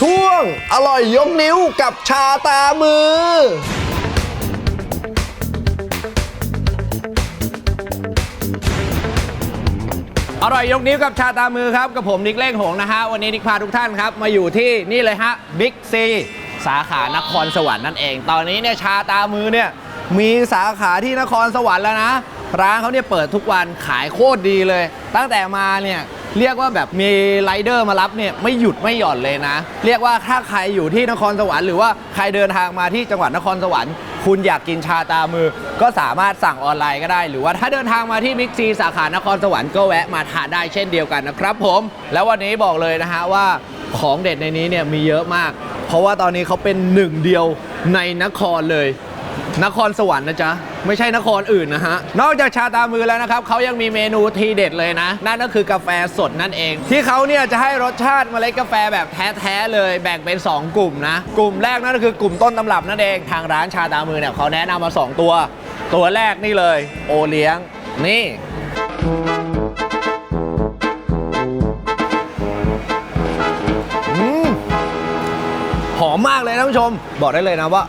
ช่วง อร่อยยกนิ้วกับชาตามือ อร่อยยกนิ้วกับชาตามือครับ กับผมนิกเล่งหงนะฮะ วันนี้นิกพาทุกท่านครับ มาอยู่ที่นี่เลยฮะบิ๊กซีสาขานครสวรรค์นั่นเอง ตอนนี้เนี่ยชาตามือเนี่ยมีสาขาที่นครสวรรค์แล้วนะ ร้านเขาเนี่ยเปิดทุกวันขายโคตรดีเลย ตั้งแต่มาเนี่ย เรียกว่าแบบมีไรเดอร์มารับเนี่ยไม่หยุดไม่หย่อนเลยนะ เรียกว่าถ้าใครอยู่ที่นครสวรรค์หรือว่าใครเดินทางมาที่จังหวัดนครสวรรค์ คุณอยากกินชาตามือ ก็สามารถสั่งออนไลน์ก็ได้ หรือว่าถ้าเดินทางมาที่บิ๊กซีสาขานครสวรรค์ก็แวะมาทานได้เช่นเดียวกันนะครับ ผม แล้ววันนี้บอกเลยนะฮะว่าของเด็ดในนี้เนี่ยมีเยอะมาก เพราะว่าตอนนี้เขาเป็นหนึ่งเดียวในนครเลย นครสวรรค์นะจ๊ะ ไม่ใช่นครอื่นนะฮะ นอกจากชาตามือแล้วนะครับเขายังมีเมนูทีเด็ดเลยนะ นั่นก็คือกาแฟสดนั่นเอง ที่เขาเนี่ยจะให้รสชาติเมล็ดกาแฟแบบแท้ๆเลยแบ่งเป็น 2 กลุ่มนะ กลุ่มแรกนั่นก็คือกลุ่มต้นตำรับนั่นเองทางร้านชาตามือเนี่ยเขาแนะนำมา 2 ตัว ตัวแรกนี่เลย โอเลี้ยงนี่หอมมากเลยนะท่านผู้ชม บอกได้เลยนะว่า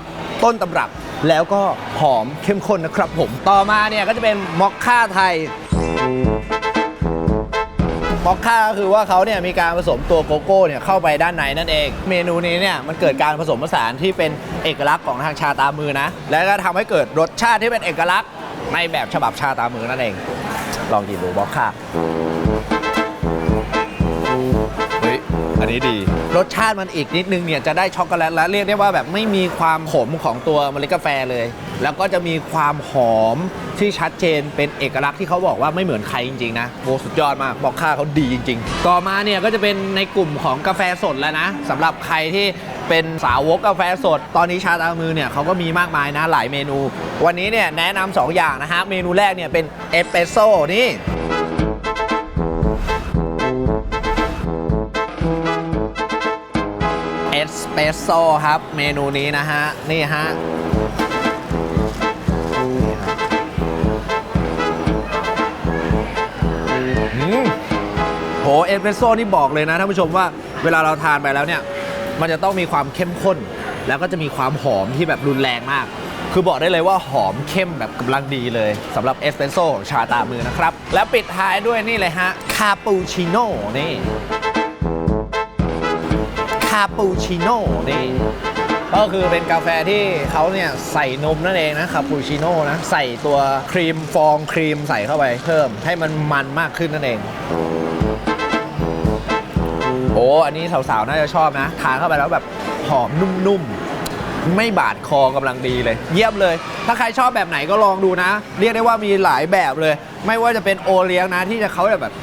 ต้นตำรับ แล้วก็หอมเข้มข้นนะครับผม ต่อมาเนี่ยก็จะเป็นมอคค่าไทยมอคค่าก็คือว่าเขาเนี่ยมีการผสมตัวโกโก้เนี่ยเข้าไปด้านในนั่นเอง เมนูนี้เนี่ยมันเกิดการผสมผสานที่เป็นเอกลักษณ์ของทางชาตามือนะ แล้วก็ทำให้เกิดรสชาติที่เป็นเอกลักษณ์ในแบบฉบับชาตามือนั่นเอง ลองกินดูมอคค่า นี้ดี รสชาติมันอีกนิดนึงเนี่ยจะได้ช็อกโกแลตแล้วเรียกได้ว่าแบบไม่มีความขมของตัวเมล็ดกาแฟเลย แล้วก็จะมีความหอมที่ชัดเจนเป็นเอกลักษณ์ที่เขาบอกว่าไม่เหมือนใครจริงๆนะโบสุดยอดมากบอกค่าเขาดีจริง ๆ ต่อมาเนี่ยก็จะเป็นในกลุ่มของกาแฟสดแล้วนะสำหรับใครที่เป็นสาวกกาแฟสด ตอนนี้ชาตามือเนี่ยเขาก็มีมากมายนะหลายเมนู วันนี้เนี่ยแนะนำสองอย่างนะฮะเมนูแรกเนี่ยเป็นเอสเปรสโซ่นี่ สเปรสโซ่ครับ เมนูนี้นะฮะ นี่ฮะโหเอสเปรสโซ่นี่บอกเลยนะท่านผู้ชมว่าเวลาเราทานไปแล้วเนี่ย มันจะต้องมีความเข้มข้น แล้วก็จะมีความหอมที่แบบรุนแรงมาก คือบอกได้เลยว่าหอมเข้มแบบกำลังดีเลยสำหรับเอสเปรสโซ่ชาตามือนะครับ แล้วปิดท้ายด้วยนี่เลยฮะ คาปูชิโน่นี่ คาปูชิโน่นี่ก็คือเป็นกาแฟที่เขาเนี่ยใส่นมนั่นเองนะคาปูชิโน่นะใส่ตัวครีมฟองครีมใส่เข้าไปเพิ่มให้มันมันมากขึ้นนั่นเองโอ้อันนี้สาวๆน่าจะชอบนะทานเข้าไปแล้วแบบหอมนุ่มๆ ไม่บาดคอกำลังดีเลย เยี่ยมเลย ถ้าใครชอบแบบไหนก็ลองดูนะ เรียกได้ว่ามีหลายแบบเลย ไม่ว่าจะเป็นโอเลี้ยงนะที่จะเขาแบบ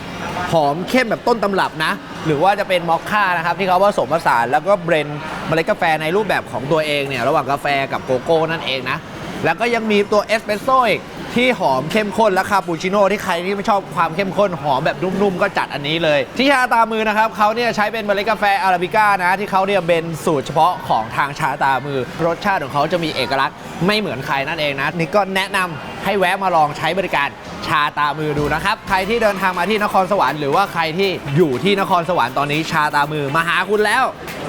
หอมเข้มแบบต้นตำรับนะ หรือว่าจะเป็นมอคค่านะครับที่เขาผสมผสานแล้วก็เบรนด์เมล็ดกาแฟในรูปแบบของตัวเองเนี่ยระหว่างกาแฟกับโกโก้นั่นเองนะแล้วก็ยังมีตัวเอสเปรสโซ่อีก ที่หอมเข้มข้นและคาปูชิโน่ที่ใครที่ไม่ชอบความเข้มข้นหอมแบบนุ่มๆ ก็จัดอันนี้เลย ที่ชาตามือนะครับเขาเนี่ยใช้เป็นเมล็ดกาแฟอาราบิก้านะ ที่เขาเนี่ยเป็นสูตรเฉพาะของทางชาตามือ รสชาติของเขาจะมีเอกลักษณ์ไม่เหมือนใครนั่นเองนะนี่ก็แนะนำให้แวะมาลองใช้บริการชาตามือดูนะครับ ใครที่เดินทางมาที่นครสวรรค์หรือว่าใครที่อยู่ที่นครสวรรค์ตอนนี้ชาตามือมาหาคุณแล้ว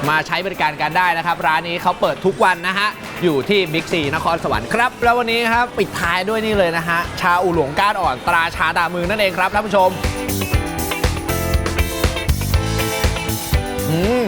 มาใช้บริการกันได้นะครับ ร้านนี้เขาเปิดทุกวันนะฮะอยู่ที่บิ๊กซีนครสวรรค์ครับ แล้ววันนี้ครับปิดท้ายด้วยนี่เลยนะฮะ ชาอูหลงก้านอ่อน ตราชาตามือนั่นเองครับท่านผู้ชม อืม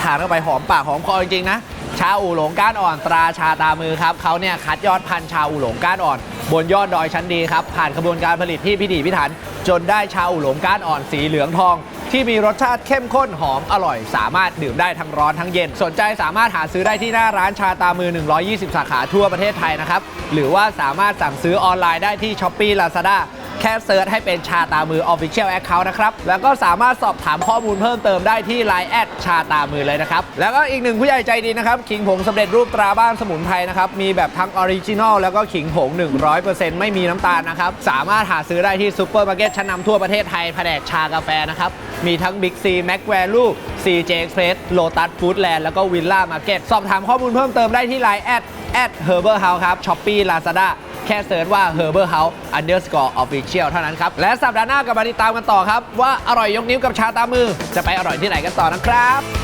ทานเข้าไปหอมปากหอมคอจริงๆนะ ชาอูหลงก้านอ่อนตราชาตามือครับเขาเนี่ยคัดยอดพันธุ์ชาอูหลงก้านอ่อน บนยอดดอยชั้นดีครับผ่านกระบวนการผลิตที่พิถีพิถัน จนได้ชาอูหลงก้านอ่อนสีเหลืองทอง ที่มีรสชาติเข้มข้นหอมอร่อย สามารถดื่มได้ทั้งร้อนทั้งเย็น สนใจสามารถหาซื้อได้ที่หน้าร้านชาตามือ 120 สาขาทั่วประเทศไทยนะครับหรือว่าสามารถสั่งซื้อออนไลน์ได้ที่ s h อ p e e Lazada แค่เซิร์ชให้เป็นชาตามือ Official Account นะครับ แล้วก็สามารถสอบถามข้อมูลเพิ่มเติมได้ที่ Line แอดชาตามือเลยนะครับ แล้วก็อีกหนึ่งผู้ใหญ่ใจดีนะครับ ขิงผงสำเร็จรูปตราบ้านสมุนไพรนะครับ มีแบบทั้งออริจินอลแล้วก็ขิงผง 100%ไม่มีน้ำตาลนะครับ สามารถหาซื้อได้ที่ซูเปอร์มาร์เก็ตชั้นนำทั่วประเทศไทยแผนกชากาแฟนะครับ มีทั้ง Big C Mac Value CJ Express Lotus Foodland แล้วก็ Villa Market สอบถามข้อมูลเพิ่มเติมได้ที่ Line แอดแอด Herbal House ครับ Shopee Lazada แค่เซิร์ชว่า Herbal House Underscore Official เท่านั้นครับ และสัปดาห์หน้ากลับมาติดตามกันต่อครับ ว่าอร่อยยกนิ้วกับชาตามือ จะไปอร่อยที่ไหนกันต่อนะครับ